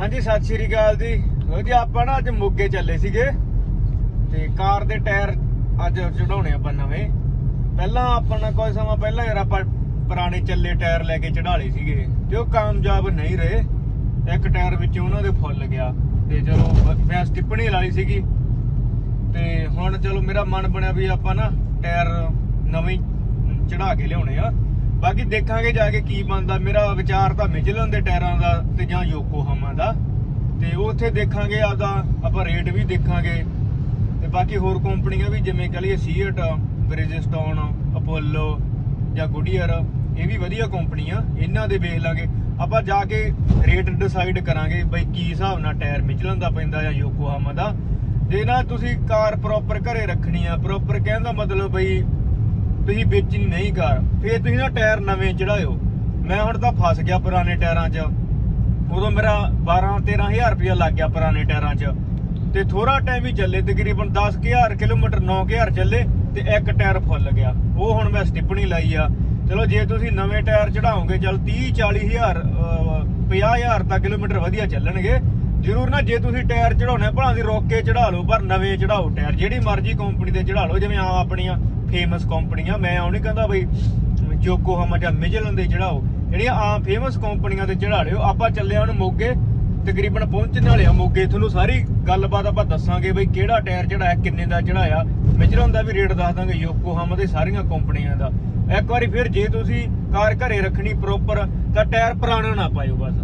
ਹਾਂਜੀ, ਸਤਿ ਸ਼੍ਰੀ ਅਕਾਲ ਜੀ। ਲੋ ਜੀ, ਆਪਾਂ ਨਾ ਅੱਜ ਮੋਗੇ ਚੱਲੇ ਸੀਗੇ ਤੇ ਕਾਰ ਦੇ ਟਾਇਰ ਅੱਜ ਚੜਾਉਣੇ ਆਪਾਂ ਨਵੇਂ। ਪਹਿਲਾਂ ਆਪਾਂ ਨੇ ਕੋਈ ਸਮਾਂ ਪਹਿਲਾਂ ਯਾਰ ਆਪਾਂ ਪੁਰਾਣੇ ਚੱਲੇ ਟਾਇਰ ਲੈ ਕੇ ਚੜਾ ਲਏ ਸੀਗੇ ਤੇ ਉਹ ਕਾਮਯਾਬ ਨਹੀਂ ਰਹੇ। ਇੱਕ ਟਾਇਰ ਵਿੱਚ ਉਹਨਾਂ ਦੇ ਫੁੱਲ ਗਿਆ ਤੇ ਚਲੋ ਮੈਂ ਸਟਿੱਪਣੀ ਲਾ ਲਈ ਸੀਗੀ। ਤੇ ਹੁਣ ਚਲੋ ਮੇਰਾ ਮਨ ਬਣਿਆ ਵੀ ਆਪਾਂ ਨਾ ਟਾਇਰ ਨਵੇਂ ਚੜਾ ਕੇ ਲਿਆਉਣੇ ਆ। ਬਾਕੀ ਦੇਖਾਂਗੇ ਜਾ ਕੇ ਕੀ ਬਣਦਾ। ਮੇਰਾ ਵਿਚਾਰ ਤਾਂ ਮਿਚਲਨ ਦੇ ਟਾਇਰਾਂ ਦਾ ਤੇ ਜਾਂ ਯੋਕੋਹਾਮਾ ਦਾ। ਤੇ ਉੱਥੇ ਦੇਖਾਂਗੇ, ਆਪਦਾ ਆਪਾਂ ਰੇਟ ਵੀ ਦੇਖਾਂਗੇ। ਤੇ ਬਾਕੀ ਹੋਰ ਕੰਪਨੀਆਂ ਵੀ, ਜਿਵੇਂ ਕਹ ਲਈਏ ਸੀਟ ਬ੍ਰਿਜਸਟੋਨ ਅਪੋਲੋ ਜਾਂ ਗੁਡੀਅਰ ਇਹ ਵੀ ਵਧੀਆ ਕੰਪਨੀਆਂ। ਇਹਨਾਂ ਦੇ ਵੇਖ ਲਾਂਗੇ। ਆਪਾਂ ਜਾ ਕੇ ਰੇਟ ਡਿਸਾਈਡ ਕਰਾਂਗੇ ਬਈ ਕੀ ਹਿਸਾਬ ਨਾਲ ਟਾਇਰ ਮਿਚਲਨ ਦਾ ਪੈਂਦਾ ਜਾਂ ਯੋਕੋਹਾਮਾ ਦਾ। ਜੇ ਨਾ ਤੁਸੀਂ ਕਾਰ ਪ੍ਰੋਪਰ ਘਰੇ ਰੱਖਣੀ ਆ। ਪ੍ਰੋਪਰ ਕਹਿਣ ਦਾ ਮਤਲਬ ਬਈ ਤੁਸੀਂ ਵੇਚੀ ਨਹੀਂ ਕਾਰ ਫੇਰ ਤੁਸੀਂ ਨਾ ਟਾਇਰ ਨਵੇਂ ਚੜਾਇਓ। ਮੈਂ ਹੁਣ ਤਾਂ ਫਸ ਗਿਆ ਪੁਰਾਣੇ ਟਾਇਰਾਂ 'ਚ। ਉਦੋਂ ਮੇਰਾ 12 13000 ਰੁਪਇਆ ਲੱਗ ਗਿਆ ਪੁਰਾਣੇ ਟਾਇਰਾਂ 'ਚ। ਤੇ ਥੋੜਾ ਟਾਈਮ ਹੀ ਚੱਲੇ, ਤਕਰੀਬਨ 10000 ਕਿਲੋਮੀਟਰ 9000 ਚੱਲੇ ਤੇ ਇੱਕ ਟਾਇਰ ਫੁੱਲ ਗਿਆ। ਉਹ ਹੁਣ ਮੈਂ ਸਟਿੱਪਣੀ ਲਾਈ ਆ। ਚਲੋ ਜੇ ਤੁਸੀਂ ਨਵੇਂ ਟਾਇਰ ਚੜਾਓਗੇ, ਚਲ 30 40000 50000 ਤੱਕ ਕਿਲੋਮੀਟਰ ਵਧੀਆ ਚੱਲਣਗੇ। ਜ਼ਰੂਰ ਨਾ ਜੇ ਤੁਸੀਂ ਟਾਇਰ ਚੜਾਉਣੇ ਭਲਾਂ ਦੀ ਰੋਕ ਕੇ ਚੜਾ ਲਓ, ਪਰ ਨਵੇਂ ਚੜਾਓ ਟਾਇਰ। ਜਿਹੜੀ ਮਰਜ਼ੀ ਕੰਪਨੀ ਦੇ ਚੜਾ ਲਓ, ਜਿਵੇਂ ਆ ਆਪਣੀਆਂ ਫੇਮਸ ਕੰਪਨੀਆਂ ਮੈਂ ਉਹ ਨਹੀਂ ਕਹਿੰਦਾ ਬਈ ਯੋਕੋਹਾਮਾ ਜਾਂ ਮਿਜਲਨ ਦੇ ਚੜਾਓ ਜਿਹੜੀਆਂ ਆਮ ਫੇਮਸ ਕੰਪਨੀਆਂ ਦੇ ਚੜਾ ਲਿਓ ਆਪਾਂ ਚੱਲੇ ਹੁਣ ਮੋਗੇ, ਤਕਰੀਬਨ ਪਹੁੰਚਣ ਵਾਲੇ ਆ ਮੋਗੇ। ਤੁਹਾਨੂੰ ਸਾਰੀ ਗੱਲਬਾਤ ਆਪਾਂ ਦੱਸਾਂਗੇ ਬਈ ਕਿਹੜਾ ਟਾਇਰ ਚੜਾਇਆ ਕਿੰਨੇ ਦਾ ਚੜਾਇਆ ਮਿਜਲਨ ਦਾ ਵੀ ਰੇਟ ਦੱਸ ਦਾਂਗੇ ਯੋਕੋਹਾਮਾ ਦੇ ਸਾਰੀਆਂ ਕੰਪਨੀਆਂ ਦਾ। ਇੱਕ ਵਾਰੀ ਫਿਰ ਜੇ ਤੁਸੀਂ ਕਾਰ ਘਰੇ ਰੱਖਣੀ ਪ੍ਰੋਪਰ ਤਾਂ ਟਾਇਰ ਪੁਰਾਣਾ ਨਾ ਪਾਇਓ ਬਸ।